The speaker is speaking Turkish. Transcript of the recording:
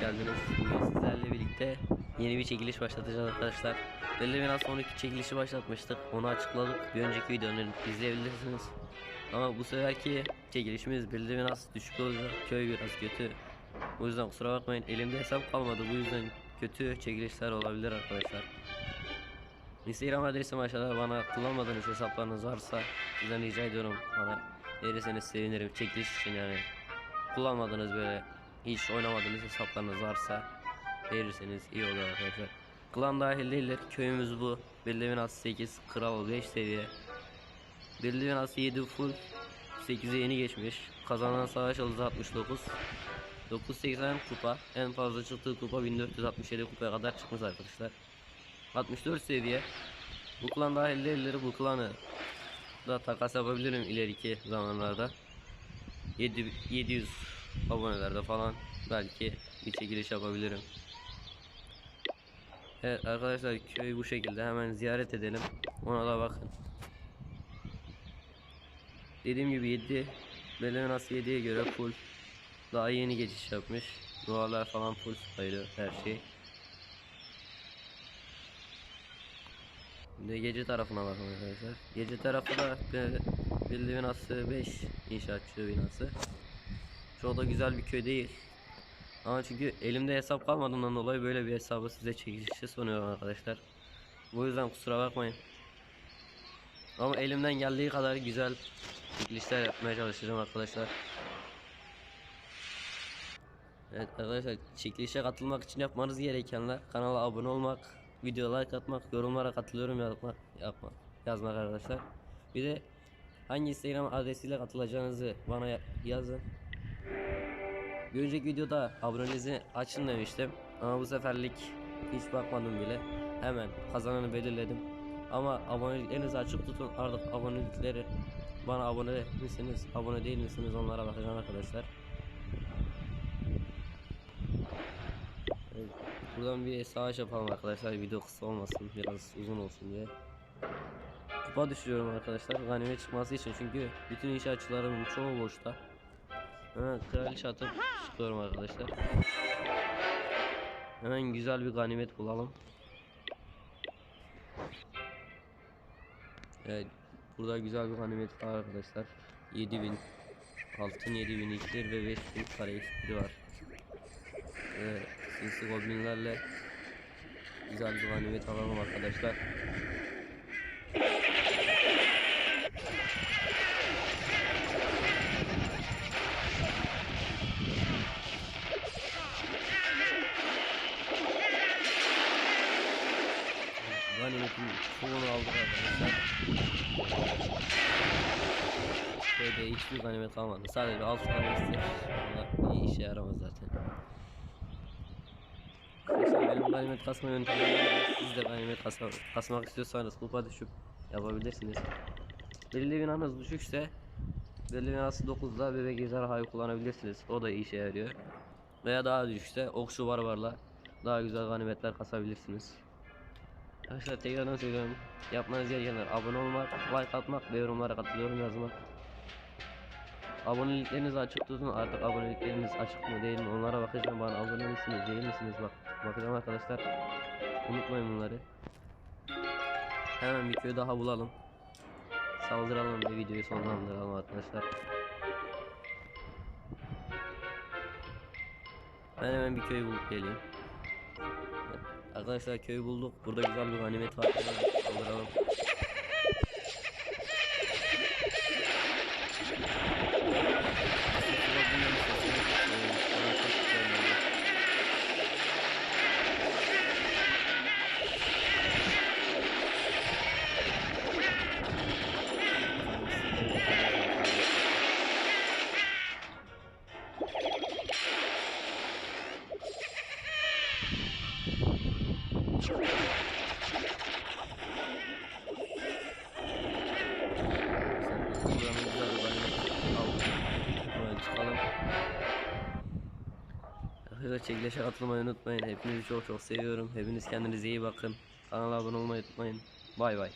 geldiniz. Bugün sizlerle birlikte yeni bir çekiliş başlatacağız arkadaşlar. Belli biraz sonraki çekilişi başlatmıştık. Onu açıkladık. Bir önceki videonu izleyebilirsiniz. Ama bu seferki çekilişimiz belli biraz düşük olacak. Köy biraz kötü. O yüzden kusura bakmayın elimde hesap kalmadı. Bu yüzden kötü çekilişler olabilir arkadaşlar. Instagram adresim aşağıda bana kullanmadığınız hesaplarınız varsa sizden rica ediyorum bana verirseniz sevinirim çekiliş için yani kullanmadığınız böyle hiç oynamadığınız hesaplarınız varsa verirseniz iyi olur arkadaşlar. Klan dahil değiller köyümüz bu. Belli az 8 kral 5 seviye. Belli az 7 full 8'e yeni geçmiş. Kazanan savaş yıldızı 69. 980 kupa en fazla çıktığı kupa 1467 kupaya kadar çıkmış arkadaşlar. 64 seviye. Bu klan dahil değilleri bu klanı da takas yapabilirim ileriki zamanlarda. 7, 700 abonelerde falan belki bir çekiliş yapabilirim. Evet arkadaşlar köy bu şekilde hemen ziyaret edelim. Ona da bakın. Dediğim gibi 7 Belenas 7'ye göre full daha yeni geçiş yapmış. Duvarlar falan full sayılıyor her şey. Şimdi gece tarafına bakın arkadaşlar. Gece tarafı da Bildi binası 5 inşaatçı binası. Çok da güzel bir köy değil. Ama çünkü elimde hesap kalmadığından dolayı böyle bir hesabı size çekilişe sunuyorum arkadaşlar. Bu yüzden kusura bakmayın. Ama elimden geldiği kadar güzel çekilişler yapmaya çalışacağım arkadaşlar. Evet arkadaşlar çekilişe katılmak için yapmanız gerekenler kanala abone olmak, video like atmak, yorumlara katılıyorum yazmak, yapmak, yazmak arkadaşlar. Bir de hangi Instagram adresiyle katılacağınızı bana ya- yazın. Bir önceki videoda abonenizi açın demiştim ama bu seferlik hiç bakmadım bile. Hemen kazananı belirledim. Ama aboneliklerinizi açık tutun artık abonelikleri bana abone misiniz, abone değil misiniz onlara bakacağım arkadaşlar. Evet, Buradan bir savaş yapalım arkadaşlar video kısa olmasın biraz uzun olsun diye. Kupa düşürüyorum arkadaşlar ganimet çıkması için çünkü bütün inşaatçılarımın çoğu boşta. Hemen kraliçe atıp çıkıyorum arkadaşlar. Hemen güzel bir ganimet bulalım. Evet burada güzel bir ganimet var arkadaşlar. 7000 altın 7000 iksir ve 5000 kare iksiri var. Ve sinsi goblinlerle güzel bir ganimet alalım arkadaşlar. Hiçbir ganimet kalmadı. Sadece alt tane istiyor. Onlar iyi işe yaramaz zaten. Arkadaşlar benim ganimet kasma yöntemim var. Siz de ganimet kasma, kasmak istiyorsanız kupa düşüp yapabilirsiniz. Belirli binanız düşükse belirli binası 9'da bebek ejderhayı kullanabilirsiniz. O da iyi işe yarıyor. Veya daha düşükse okçu barbarla daha güzel ganimetler kasabilirsiniz. Arkadaşlar tekrardan söylüyorum. Yapmanız gerekenler abone olmak, like atmak ve yorumlara katılıyorum yazmak. Aboneliklerinizi açık tutun. Artık abonelikleriniz açık mı değil mi onlara bakacağım. Bana abone misiniz değil misiniz bak. Bakacağım arkadaşlar. Unutmayın bunları. Hemen bir köy daha bulalım. Saldıralım ve videoyu sonlandıralım arkadaşlar. Ben hemen bir köy bulup geleyim. Arkadaşlar köyü bulduk. Burada güzel bir ganimet var. Saldıralım. Arkadaşlar çekilişe katılmayı unutmayın. Hepinizi çok çok seviyorum. Hepiniz kendinize iyi bakın. Kanala abone olmayı unutmayın. Bay bay.